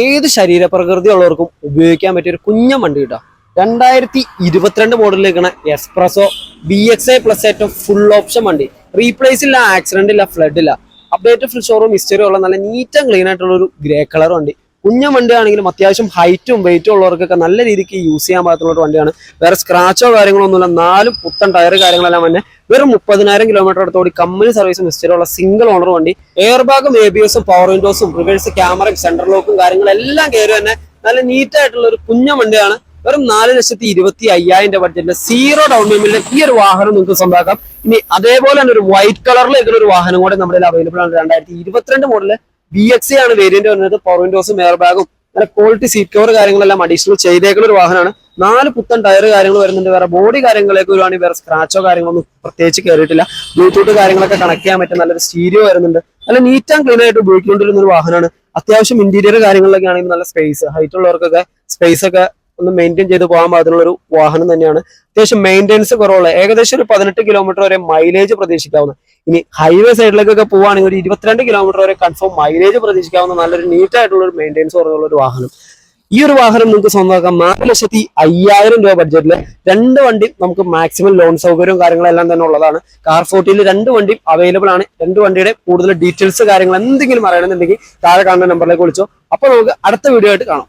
ഏത് ശരീരപ്രകൃതി ഉള്ളവർക്കും ഉപയോഗിക്കാൻ പറ്റിയ ഒരു കുഞ്ഞ വണ്ടി കേട്ടോ. രണ്ടായിരത്തി ഇരുപത്തിരണ്ട് മോഡലിലേക്കാണ് espresso B X I plus ഏറ്റവും ഫുൾ ഓപ്ഷൻ വണ്ടി. റീപ്ലേസ് ഇല്ല ആക്സിഡന്റ് ഇല്ല ഫ്ലഡ് ഇല്ല. അപ്ഡേറ്റ് ഫുൾ ഷോറൂം ഹിസ്റ്ററി ഉള്ള നല്ല നീറ്റ് ആൻഡ് ക്ലീൻ ആയിട്ടുള്ള ഒരു ഗ്രേ കളർ വണ്ടി. കുഞ്ഞൻ വണ്ടിയാണെങ്കിലും അത്യാവശ്യം ഹൈറ്റും വെയിറ്റും ഉള്ളവർക്കൊക്കെ നല്ല രീതിക്ക് യൂസ് ചെയ്യാൻ പാകത്തുള്ള ഒരു വണ്ടിയാണ്. വേറെ സ്ക്രാച്ചോ കാര്യങ്ങളോ ഒന്നുമില്ല. നാലും പുത്തൻ ടയർ കാര്യങ്ങളെല്ലാം തന്നെ വെറും മുപ്പതിനായിരം കിലോമീറ്റർ അടുത്തോടി കമ്പനി സർവീസ് ഹിസ്റ്ററി ഉള്ള സിംഗിൾ ഓണർ വണ്ടി. എയർ ബാഗും എ ബി എസും പവർ വിൻഡോസും റിവേഴ്സ് ക്യാമറയും സെൻട്രൽ ലോക്കും കാര്യങ്ങളെല്ലാം കയറി തന്നെ നല്ല നീറ്റ് ആയിട്ടുള്ള ഒരു കുഞ്ഞു വണ്ടിയാണ്. വെറും നാല് ലക്ഷത്തി ഇരുപത്തി അയ്യായിരം രൂപ ബഡ്ജറ്റിന്റെ സീറോ ഡൗൺ പേയ്മെന്റിൽ ഈ ഒരു വാഹനം നിങ്ങൾക്ക് സ്വന്തമാക്കാം. ഇനി അതേപോലെ തന്നെ ഒരു വൈറ്റ് കളറിലേക്കുള്ള ഒരു വാഹനം കൂടെ നമ്മുടെ അവൈലബിൾ ആണ്. രണ്ടായിരത്തി ഇരുപത്തിരണ്ട് മോഡൽ ബി എക്സ് ആണ് വേരിയന്റ് വരുന്നത്. പവർ വിൻഡോസും എയർ ബാഗും നല്ല ക്വാളിറ്റി സീറ്റ് കവർ കാര്യങ്ങളെല്ലാം അഡീഷണൽ ചെയ്തേക്കുന്ന ഒരു വാഹനമാണ്. നാല് പുത്തൻ ടയർ കാര്യങ്ങൾ വരുന്നുണ്ട്. വേറെ ബോഡി കാര്യങ്ങളിലേക്ക് വരുവാണെങ്കിൽ വേറെ സ്ക്രാച്ചോ കാര്യങ്ങളൊന്നും പ്രത്യേകിച്ച് കയറിയിട്ടില്ല ബ്ലൂടൂത്ത് കാര്യങ്ങളൊക്കെ കണക്ട് ചെയ്യാൻ പറ്റുന്ന നല്ലൊരു സ്റ്റീരിയോ വരുന്നുണ്ട്. നല്ല നീറ്റ് ആൻഡ് ക്ലീൻ ആയിട്ട് ഉപയോഗിച്ചുകൊണ്ടിരുന്ന ഒരു വാഹനമാണ്. അത്യാവശ്യം ഇന്റീരിയർ കാര്യങ്ങളിലൊക്കെ ആണെങ്കിൽ നല്ല സ്പേസ് ഹൈറ്റ് ഉള്ളവർക്കൊക്കെ സ്പേസ് ഒക്കെ ഒന്ന് മെയിന്റെയിൻ ചെയ്ത് പോകാൻ പാകത്തിനുള്ള ഒരു വാഹനം തന്നെയാണ്. അത്യാവശ്യം മെയിന്റെയിൻസ് കുറവുള്ള ഏകദേശം ഒരു പതിനെട്ട് കിലോമീറ്റർ വരെ മൈലേജ് പ്രതീക്ഷിക്കാവുന്ന. ഇനി ഹൈവേ സൈഡിലേക്കൊക്കെ പോവുകയാണെങ്കിൽ ഒരു ഇരുപത്തിരണ്ട് കിലോമീറ്റർ വരെ കൺഫേം മൈലേജ് പ്രതീക്ഷിക്കാവുന്ന നല്ലൊരു നീറ്റ് ആയിട്ടുള്ള ഒരു മെയിന്റെയിൻസ് കുറവുള്ള ഒരു വാഹനം. ഈ ഒരു വാഹനം നിങ്ങൾക്ക് സ്വന്തമാക്കാം. നാല് ലക്ഷത്തി അയ്യായിരം രൂപ ബഡ്ജറ്റിൽ രണ്ട് വണ്ടി നമുക്ക് മാക്സിമം ലോൺ സൗകര്യവും കാര്യങ്ങളെല്ലാം തന്നെ ഉള്ളതാണ്. കാർ ഫോർട്ടിയിൽ രണ്ട് വണ്ടിയും അവൈലബിൾ ആണ്. രണ്ട് വണ്ടിയുടെ കൂടുതൽ ഡീറ്റെയിൽസ് കാര്യങ്ങൾ എന്തെങ്കിലും അറിയണമെന്നുണ്ടെങ്കിൽ താഴെ കാണുന്ന നമ്പറിലേക്ക് വിളിച്ചോ. അപ്പോൾ നമുക്ക് അടുത്ത വീഡിയോ ആയിട്ട് കാണാം.